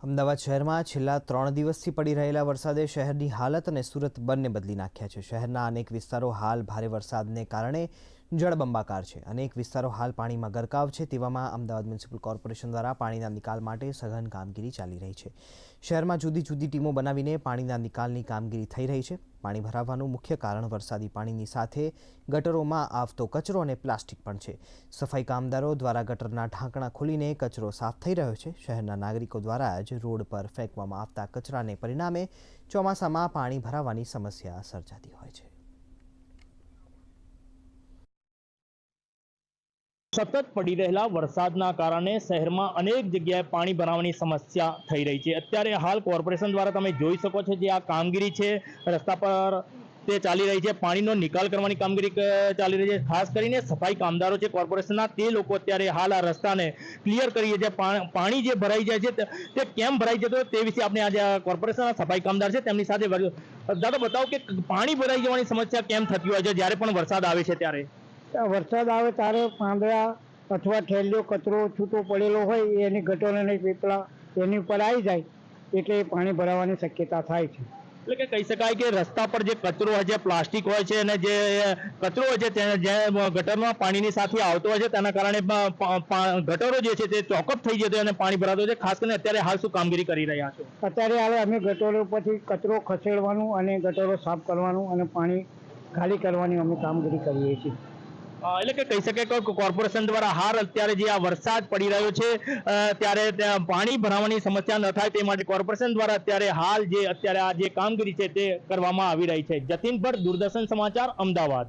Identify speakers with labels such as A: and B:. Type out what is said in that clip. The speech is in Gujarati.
A: અમદાવાદ શહેરમાં છેલ્લા ત્રણ દિવસથી પડી રહેલા વરસાદે શહેરની હાલત અને સુરત બંને બદલી નાખ્યા છે. શહેરના અનેક વિસ્તારો હાલ ભારે વરસાદને કારણે જળબંબાકાર છે અનેક વિસ્તારો હાલ પાણીમાં ગરકાવ છે તેવામાં અમદાવાદ મ્યુનિસિપલ કોર્પોરેશન દ્વારા પાણીના નિકાલ માટે સઘન કામગીરી ચાલી રહી છે. શહેરમાં જુદી જુદી ટીમો બનાવીને પાણીના નિકાલની કામગીરી થઈ રહી છે. પાણી ભરાવાનું મુખ્ય કારણ વરસાદી પાણીની સાથે ગટરોમાં આવતો કચરો અને પ્લાસ્ટિક પણ છે. સફાઈ કામદારો દ્વારા ગટરના ઢાંકણા ખોલીને કચરો સાફ થઈ રહ્યો છે. શહેરના નાગરિકો દ્વારા જ રોડ પર ફેંકવામાં આવતા કચરાને પરિણામે ચોમાસામાં પાણી ભરાવાની સમસ્યા સર્જાતી હોય છે.
B: સતત પડી રહેલા વરસાદના કારણે શહેરમાં અનેક જગ્યાએ પાણી ભરાવાની સમસ્યા થઈ રહી છે. અત્યારે હાલ કોર્પોરેશન દ્વારા તમે જોઈ શકો છો જે આ કામગીરી છે, રસ્તા પર તે ચાલી રહી છે. પાણીનો નિકાલ કરવાની કામગીરી ચાલી રહી છે. ખાસ કરીને સફાઈ કામદારો છે, કોર્પોરેશનના તે લોકો અત્યારે હાલ આ રસ્તાને ક્લિયર કરીએ છે. પાણી જે ભરાઈ જાય છે, તે- કેમ ભરાઈ જતો તે વિશે આપણે આજે કોર્પોરેશનના સફાઈ કામદાર છે, તેમની સાથે દાદા બતાવો કે પાણી ભરાઈ જવાની સમસ્યા કેમ થતી હોય છે? જ્યારે પણ વરસાદ આવે છે ત્યારે.
C: વરસાદ આવે ત્યારે પાંદડા અથવા ઠેલિયો કચરો છૂટો પડેલો હોય એની ગટોને પીપળા એની ઉપર આવી જાય એટલે પાણી ભરાવાની શક્યતા થાય છે.
B: એટલે કે કહી શકાય કે રસ્તા પર જે કચરો હોય છે પ્લાસ્ટિક હોય છે અને જે કચરો હોય છે તે જે ગટરમાં પાણીની સાથે આવતો હોય છે તેના કારણે ગટરો જે છે તે ચોકઅપ થઈ જતો અને પાણી ભરાતો છે. ખાસ કરીને અત્યારે હાલ શું કામગીરી કરી રહ્યા છો?
C: અત્યારે હવે અમે ગટરો પરથી કચરો ખસેડવાનું અને ગટરો સાફ કરવાનું અને પાણી ખાલી કરવાની અમે કામગીરી કરીએ છીએ.
B: એટલે કે કહી શકાય કે કોર્પોરેશન દ્વારા હાલ અત્યારે જે આ વરસાદ પડી રહ્યો છે ત્યારે ત્યાં પાણી ભરાવાની સમસ્યા ન થાય તે માટે કોર્પોરેશન દ્વારા અત્યારે હાલ જે અત્યારે આ જે કામગીરી છે તે કરવામાં આવી રહી છે. જતીન ભટ્ટ દૂરદર્શન સમાચાર, અમદાવાદ.